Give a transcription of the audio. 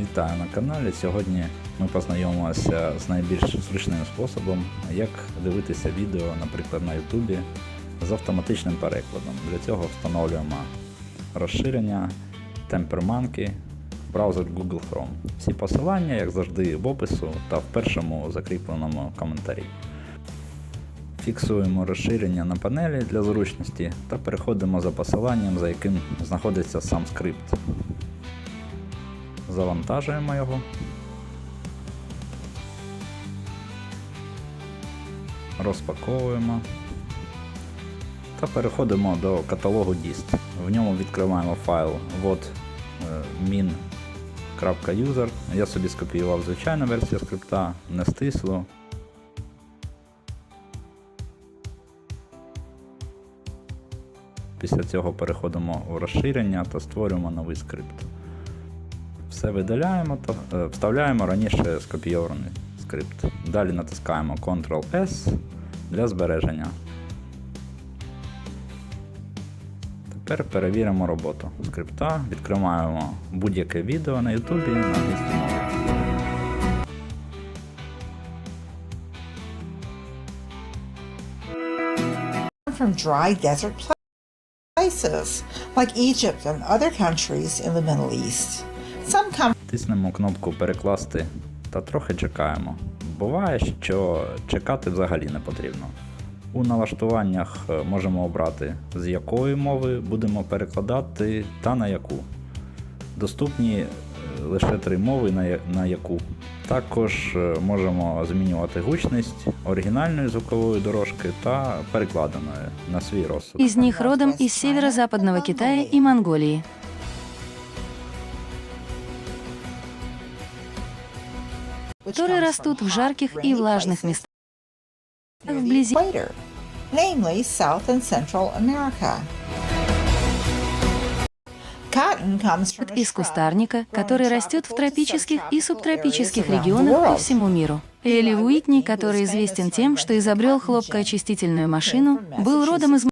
Вітаю на каналі. Сьогодні ми познайомимося з найбільш зручним способом, як дивитися відео, наприклад, на YouTube з автоматичним перекладом. Для цього встановлюємо розширення Tempermonkey браузер Google Chrome. Всі посилання, як завжди, в опису та в першому закріпленому коментарі. Фіксуємо розширення на панелі для зручності та переходимо за посиланням, за яким знаходиться сам скрипт. Завантажуємо його. Розпаковуємо та переходимо до каталогу dist. В ньому відкриваємо файл вот е. Я собі скопіював звичайну версію скрипта, не стисло. Після цього переходимо в розширення та створюємо новий скрипт. Все видаляємо та е, вставляємо раніше скопійований скрипт. Далі натискаємо Ctrl-S для збереження. Тепер перевіримо роботу скрипта, відкриваємо будь-яке відео на YouTube на англійській мові. from dry desert places like Egypt and other countries in the Middle East. Some come Тиснемо кнопку Перекласти та трохи чекаємо. Буває, що чекати взагалі не потрібно. У налаштуваннях е, можемо обрати, з якої мови будемо перекладати та на яку. Доступні е, лише три мови на яку. Також е, можемо змінювати гучність оригінальної звукової дорожки та перекладеної на свій розсуд. Из них родом из северо-западного Китая и Монголии. Которые растут в жарких и влажных местах. Вблизи. namely South and Central America. Из кустарника, который растет в тропических и субтропических регионах по всему миру. Элли Уитни, который известен тем, что изобрел хлопкоочистительную машину, был родом из